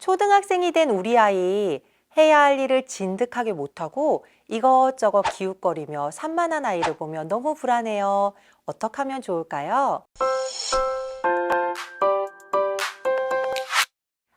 초등학생이 된 우리 아이 해야 할 일을 진득하게 못하고 이것저것 기웃거리며 산만한 아이를 보면 너무 불안해요. 어떻게 하면 좋을까요?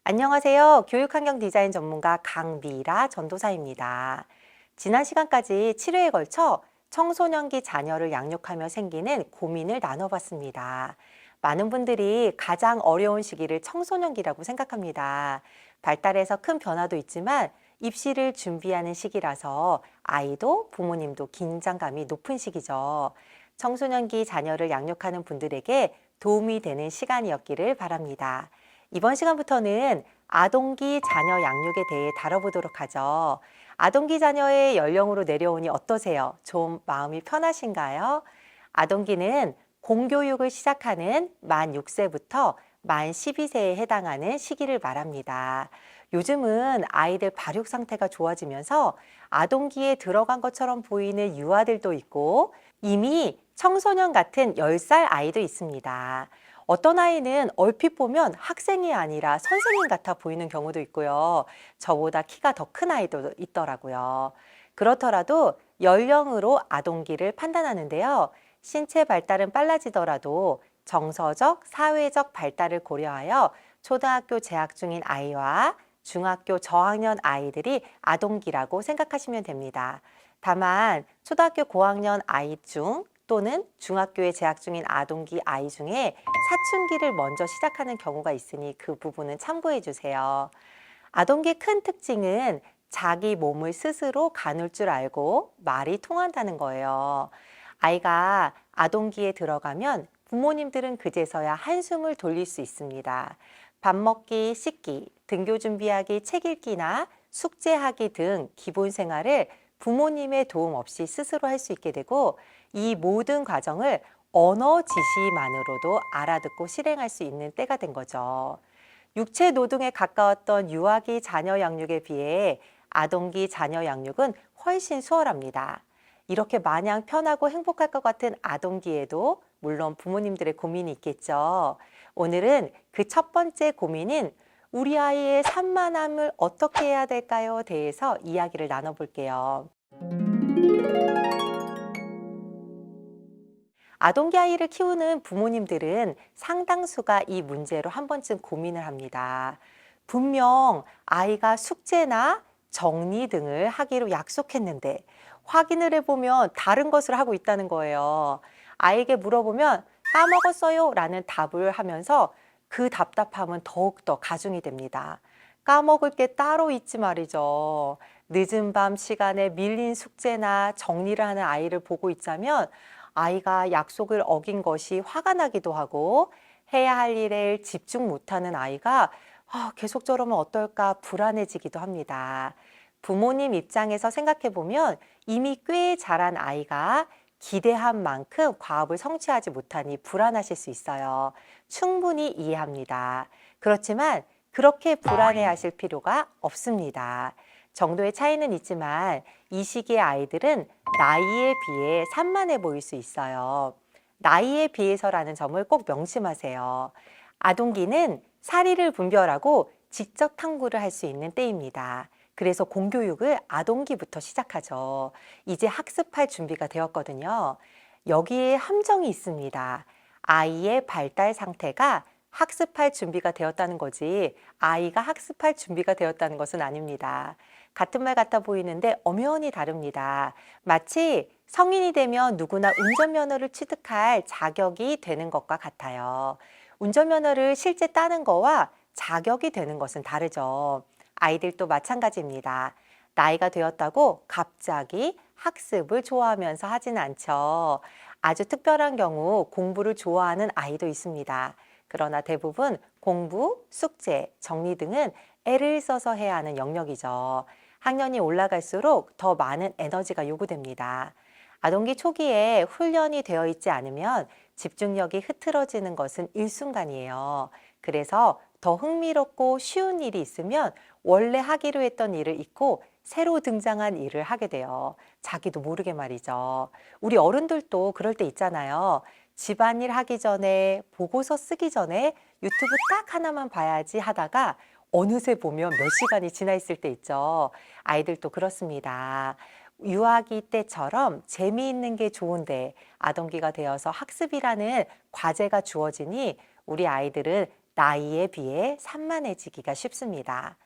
안녕하세요. 교육환경 디자인 전문가 강미라 전도사입니다. 지난 시간까지 7회에 걸쳐 청소년기 자녀를 양육하며 생기는 고민을 나눠봤습니다. 많은 분들이 가장 어려운 시기를 청소년기라고 생각합니다. 발달해서 큰 변화도 있지만 입시를 준비하는 시기라서 아이도 부모님도 긴장감이 높은 시기죠. 청소년기 자녀를 양육하는 분들에게 도움이 되는 시간이었기를 바랍니다. 이번 시간부터는 아동기 자녀 양육에 대해 다뤄보도록 하죠. 아동기 자녀의 연령으로 내려오니 어떠세요? 좀 마음이 편하신가요? 아동기는 공교육을 시작하는 만 6세부터 만 12세에 해당하는 시기를 말합니다. 요즘은 아이들 발육 상태가 좋아지면서 아동기에 들어간 것처럼 보이는 유아들도 있고 이미 청소년 같은 10살 아이도 있습니다. 어떤 아이는 얼핏 보면 학생이 아니라 선생님 같아 보이는 경우도 있고요. 저보다 키가 더 큰 아이도 있더라고요. 그렇더라도 연령으로 아동기를 판단하는데요. 신체 발달은 빨라지더라도 정서적, 사회적 발달을 고려하여 초등학교 재학 중인 아이와 중학교 저학년 아이들이 아동기라고 생각하시면 됩니다. 다만 초등학교 고학년 아이 중 또는 중학교에 재학 중인 아동기 아이 중에 사춘기를 먼저 시작하는 경우가 있으니 그 부분은 참고해 주세요. 아동기의 큰 특징은 자기 몸을 스스로 가눌 줄 알고 말이 통한다는 거예요. 아이가 아동기에 들어가면 부모님들은 그제서야 한숨을 돌릴 수 있습니다. 밥 먹기, 씻기, 등교 준비하기, 책 읽기나 숙제하기 등 기본 생활을 부모님의 도움 없이 스스로 할 수 있게 되고 이 모든 과정을 언어 지시만으로도 알아듣고 실행할 수 있는 때가 된 거죠. 육체 노동에 가까웠던 유아기 자녀 양육에 비해 아동기 자녀 양육은 훨씬 수월합니다. 이렇게 마냥 편하고 행복할 것 같은 아동기에도 물론 부모님들의 고민이 있겠죠. 오늘은 그 첫 번째 고민인 우리 아이의 산만함을 어떻게 해야 될까요? 대해서 이야기를 나눠볼게요. 아동기 아이를 키우는 부모님들은 상당수가 이 문제로 한 번쯤 고민을 합니다. 분명 아이가 숙제나 정리 등을 하기로 약속했는데 확인을 해보면 다른 것을 하고 있다는 거예요. 아이에게 물어보면 까먹었어요 라는 답을 하면서 그 답답함은 더욱더 가중이 됩니다. 까먹을 게 따로 있지 말이죠. 늦은 밤 시간에 밀린 숙제나 정리를 하는 아이를 보고 있자면 아이가 약속을 어긴 것이 화가 나기도 하고 해야 할 일에 집중 못하는 아이가 아, 계속 저러면 어떨까 불안해지기도 합니다. 부모님 입장에서 생각해 보면 이미 꽤 자란 아이가 기대한 만큼 과업을 성취하지 못하니 불안하실 수 있어요. 충분히 이해합니다. 그렇지만 그렇게 불안해 하실 필요가 없습니다. 정도의 차이는 있지만 이 시기의 아이들은 나이에 비해 산만해 보일 수 있어요. 나이에 비해서라는 점을 꼭 명심하세요. 아동기는 사리를 분별하고 직접 탐구를 할 수 있는 때입니다. 그래서 공교육을 아동기부터 시작하죠. 이제 학습할 준비가 되었거든요. 여기에 함정이 있습니다. 아이의 발달 상태가 학습할 준비가 되었다는 거지 아이가 학습할 준비가 되었다는 것은 아닙니다. 같은 말 같아 보이는데 엄연히 다릅니다. 마치 성인이 되면 누구나 운전면허를 취득할 자격이 되는 것과 같아요. 운전면허를 실제 따는 거와 자격이 되는 것은 다르죠. 아이들도 마찬가지입니다. 나이가 되었다고 갑자기 학습을 좋아하면서 하진 않죠. 아주 특별한 경우 공부를 좋아하는 아이도 있습니다. 그러나 대부분 공부, 숙제, 정리 등은 애를 써서 해야 하는 영역이죠. 학년이 올라갈수록 더 많은 에너지가 요구됩니다. 아동기 초기에 훈련이 되어 있지 않으면 집중력이 흐트러지는 것은 일순간이에요. 그래서 더 흥미롭고 쉬운 일이 있으면 원래 하기로 했던 일을 잊고 새로 등장한 일을 하게 돼요. 자기도 모르게 말이죠. 우리 어른들도 그럴 때 있잖아요. 집안일 하기 전에 보고서 쓰기 전에 유튜브 딱 하나만 봐야지 하다가 어느새 보면 몇 시간이 지나 있을 때 있죠. 아이들도 그렇습니다. 유아기 때처럼 재미있는 게 좋은데 아동기가 되어서 학습이라는 과제가 주어지니 우리 아이들은 나이에 비해 산만해지기가 쉽습니다.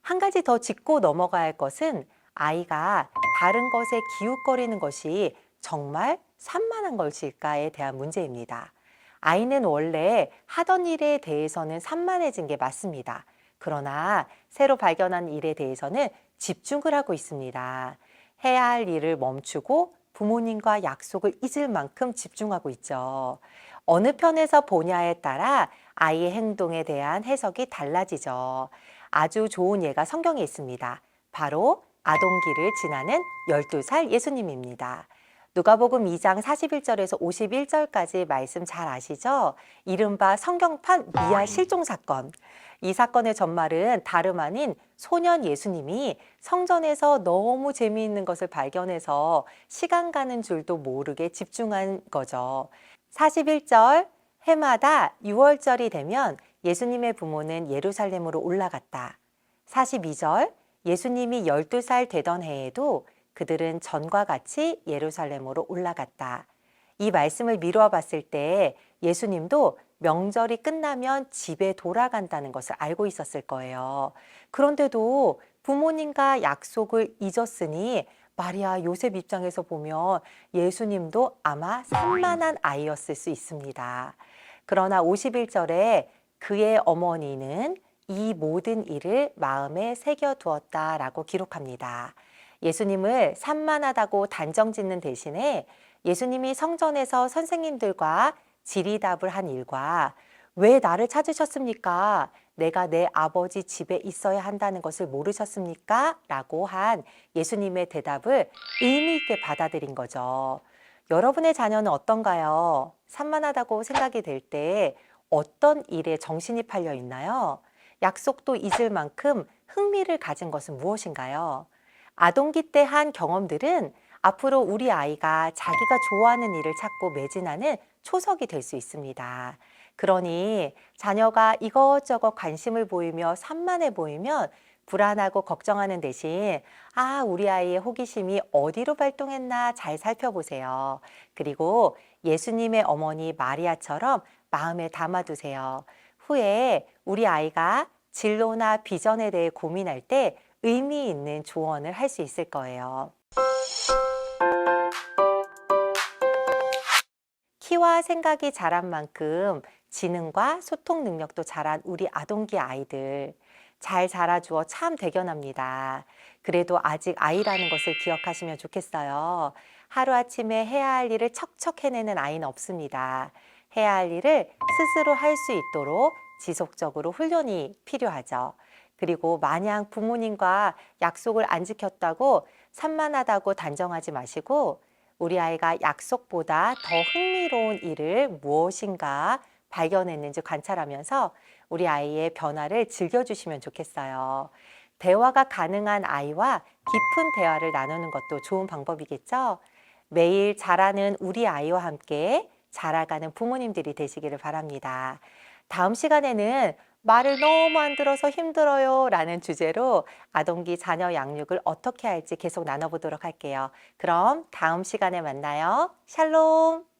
한 가지 더 짚고 넘어가야 할 것은 아이가 다른 것에 기웃거리는 것이 정말 산만한 것일까에 대한 문제입니다. 아이는 원래 하던 일에 대해서는 산만해진 게 맞습니다. 그러나 새로 발견한 일에 대해서는 집중을 하고 있습니다. 해야 할 일을 멈추고 부모님과 약속을 잊을 만큼 집중하고 있죠. 어느 편에서 보냐에 따라 아이의 행동에 대한 해석이 달라지죠. 아주 좋은 예가 성경에 있습니다. 바로 아동기를 지나는 12살 예수님입니다. 누가복음 2장 41절에서 51절까지 말씀 잘 아시죠? 이른바 성경판 미아 실종 사건. 이 사건의 전말은 다름 아닌 소년 예수님이 성전에서 너무 재미있는 것을 발견해서 시간 가는 줄도 모르게 집중한 거죠. 41절 해마다 6월절이 되면 예수님의 부모는 예루살렘으로 올라갔다. 42절 예수님이 12살 되던 해에도 그들은 전과 같이 예루살렘으로 올라갔다. 이 말씀을 미루어 봤을 때 예수님도 명절이 끝나면 집에 돌아간다는 것을 알고 있었을 거예요. 그런데도 부모님과 약속을 잊었으니 마리아 요셉 입장에서 보면 예수님도 아마 산만한 아이였을 수 있습니다. 그러나 51절에 그의 어머니는 이 모든 일을 마음에 새겨두었다라고 기록합니다. 예수님을 산만하다고 단정 짓는 대신에 예수님이 성전에서 선생님들과 질의답을 한 일과 왜 나를 찾으셨습니까? 내가 내 아버지 집에 있어야 한다는 것을 모르셨습니까? 라고 한 예수님의 대답을 의미 있게 받아들인 거죠. 여러분의 자녀는 어떤가요? 산만하다고 생각이 될 때 어떤 일에 정신이 팔려 있나요? 약속도 잊을 만큼 흥미를 가진 것은 무엇인가요? 아동기 때 한 경험들은 앞으로 우리 아이가 자기가 좋아하는 일을 찾고 매진하는 초석이 될 수 있습니다. 그러니 자녀가 이것저것 관심을 보이며 산만해 보이면 불안하고 걱정하는 대신 아, 우리 아이의 호기심이 어디로 발동했나 잘 살펴보세요. 그리고 예수님의 어머니 마리아처럼 마음에 담아두세요. 후에 우리 아이가 진로나 비전에 대해 고민할 때 의미 있는 조언을 할 수 있을 거예요. 키와 생각이 자란 만큼 지능과 소통 능력도 자란 우리 아동기 아이들 잘 자라주어 참 대견합니다. 그래도 아직 아이라는 것을 기억하시면 좋겠어요. 하루아침에 해야 할 일을 척척 해내는 아이는 없습니다. 해야 할 일을 스스로 할 수 있도록 지속적으로 훈련이 필요하죠. 그리고 마냥 부모님과 약속을 안 지켰다고 산만하다고 단정하지 마시고 우리 아이가 약속보다 더 흥미로운 일을 무엇인가 발견했는지 관찰하면서 우리 아이의 변화를 즐겨주시면 좋겠어요. 대화가 가능한 아이와 깊은 대화를 나누는 것도 좋은 방법이겠죠? 매일 자라는 우리 아이와 함께 자라가는 부모님들이 되시기를 바랍니다. 다음 시간에는 말을 너무 안 들어서 힘들어요 라는 주제로 아동기 자녀 양육을 어떻게 할지 계속 나눠보도록 할게요. 그럼 다음 시간에 만나요. 샬롬!